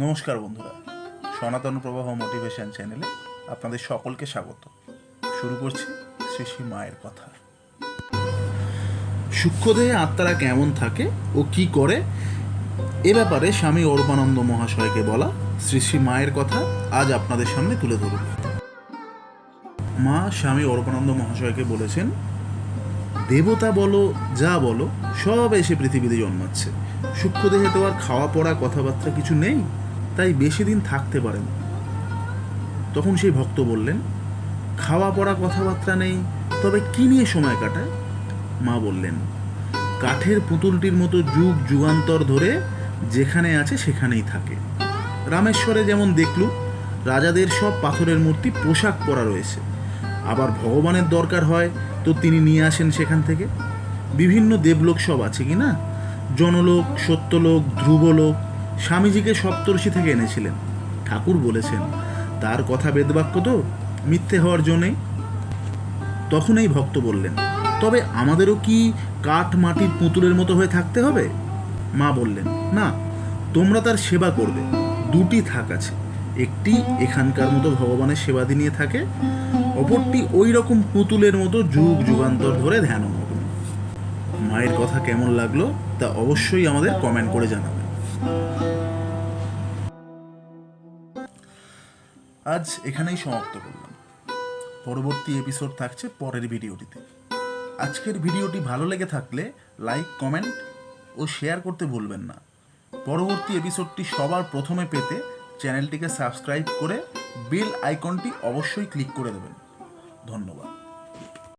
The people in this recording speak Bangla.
নমস্কার বন্ধুরা, সনাতন প্রবাহ মোটিভেশন চ্যানেলে আপনাদের সকলকে স্বাগত। শুরু করছি শ্রী শ্রী মায়ের কথা। সূক্ষ্মদেহে আত্মারা কেমন থাকে ও কি করে, এ ব্যাপারে স্বামী অরূপানন্দ মহাশয়কে বলা শ্রী শ্রী মায়ের কথা আজ আপনাদের সামনে তুলে ধরুন মা স্বামী অরূপানন্দ মহাশয়কে বলেছেন দেবতা বলো, যা বলো, সব এসে পৃথিবীতে জন্মাচ্ছে। সূক্ষ্মদেহে তো আর খাওয়া পড়া কথাবার্তা কিছু নেই, তাই বেশি দিন থাকতে পারেন তখন সেই ভক্ত বললেন, খাওয়া পড়া কথাবার্তা নেই, তবে কি নিয়ে সময় কাটায়? মা বললেন, কাঠের পুতুলটির মতো যুগ যুগান্তর ধরে যেখানে আছে সেখানেই থাকে। রামেশ্বরে যেমন দেখলু রাজাদের সব পাথরের মূর্তি পোশাক পরা রয়েছে। আবার ভগবানের দরকার হয়, তো তিনি নিয়ে আসেন সেখান থেকে। বিভিন্ন দেবলোক সব আছে কি না? জনলোক, সত্যলোক, ধ্রুবলোক, স্বামীজিকে সপ্তর্ষি থেকে এনেছিলেন। ঠাকুর বলেছেন, তার কথা বেদবাক্য তো, মিথ্যে হওয়ার জন্যেই তখন এই ভক্ত বললেন, তবে আমাদেরও কি কাঠ মাটির পুতুলের মতো হয়ে থাকতে হবে? মা বললেন, না, তোমরা তার সেবা করবে। দুটি থাক আছে। একটি এখানকার মতো ভগবানের সেবাদি নিয়ে থাকে অপরটি ওই রকম পুতুলের মতো যুগ যুগান্তর ধরে ধ্যান মায়ের কথা কেমন লাগল, তা অবশ্যই আমাদের কমেন্ট করে জানাবেন। আজ এখানেই সমাপ্ত করলাম। পরবর্তী এপিসোড থাকছে পরের ভিডিওটিতে। আজকের ভিডিওটি ভালো লেগে থাকলে লাইক কমেন্ট ও শেয়ার করতে ভুলবেন না। পরবর্তী এপিসোডটি সবার প্রথমে পেতে চ্যানেলটিকে সাবস্ক্রাইব করে বেল আইকনটি অবশ্যই ক্লিক করে দেবেন। ধন্যবাদ।